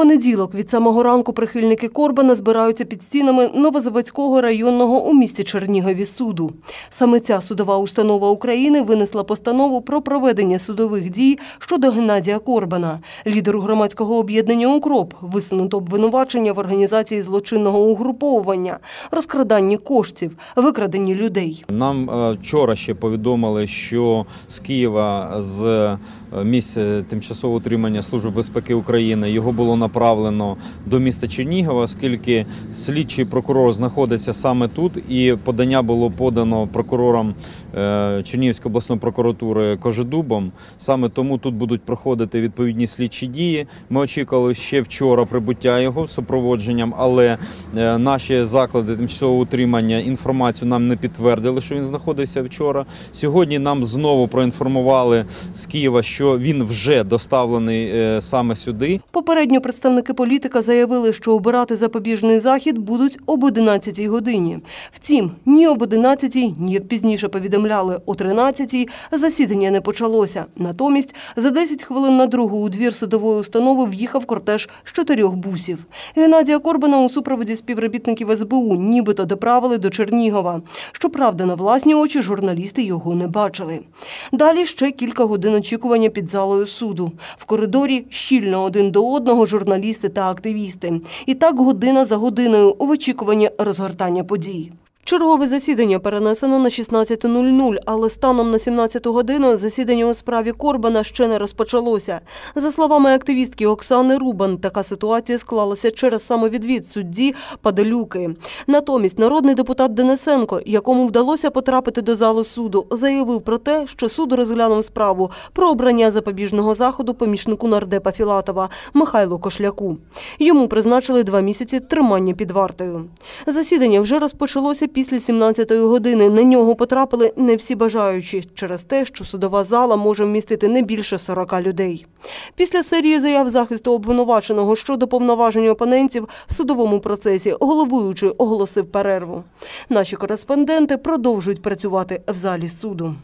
понеділок від самого ранку прихильники Корбана збираються під стінами Новозаводського районного у місті Чернігові суду. Саме ця судова установа України винесла постанову про проведення судових дій щодо Геннадія Корбана, лідеру громадського об'єднання «Укроп», висунуто обвинувачення в організації злочинного угруповування, розкраданні коштів, викраденні людей. Нам е, вчора ще повідомили, що з Києва з е, місця тимчасового утримання Служби безпеки України його було направлено до міста Чернігова, оскільки слідчий прокурор знаходиться саме тут, і подання було подано прокурором е, Чернігівської обласної прокуратури Кожедубом. Саме тому тут будуть проходити відповідні слідчі дії. Ми очікували ще вчора прибуття його супроводженням, але е, наші заклади тимчасового утримання інформацію нам не підтвердили, що він знаходився вчора. Сьогодні нам знову проінформували з Києва, що він вже доставлений е, саме сюди. Попередньо представники політика заявили, що обирати запобіжний захід будуть об 11 годині. Втім, ні об 11, ні як пізніше повідомляли, о 13 засідання не почалося. Натомість за 10 хвилин на другу у двір судової установи в'їхав кортеж з чотирьох бусів. Геннадія Корбана у супроводі співробітників СБУ нібито доправили до Чернігова. Щоправда, на власні очі журналісти його не бачили. Далі ще кілька годин очікування під залою суду. В коридорі щільно один до одного журналісти та активісти. І так година за годиною у вичікуванні розгортання подій. Чергове засідання перенесено на 16.00, але станом на 17 годину засідання у справі Корбана ще не розпочалося. За словами активістки Оксани Рубан, така ситуація склалася через самовідвід судді Падалюки. Натомість народний депутат Денисенко, якому вдалося потрапити до залу суду, заявив про те, що суд розглянув справу про обрання запобіжного заходу помічнику нардепа Філатова Михайлу Кошляку. Йому призначили два місяці тримання під вартою. Засідання вже розпочалося після 17-ї години. На нього потрапили не всі бажаючі через те, що судова зала може вмістити не більше 40 людей. Після серії заяв захисту обвинуваченого щодо повноважень опонентів в судовому процесі головуючий оголосив перерву. Наші кореспонденти продовжують працювати в залі суду.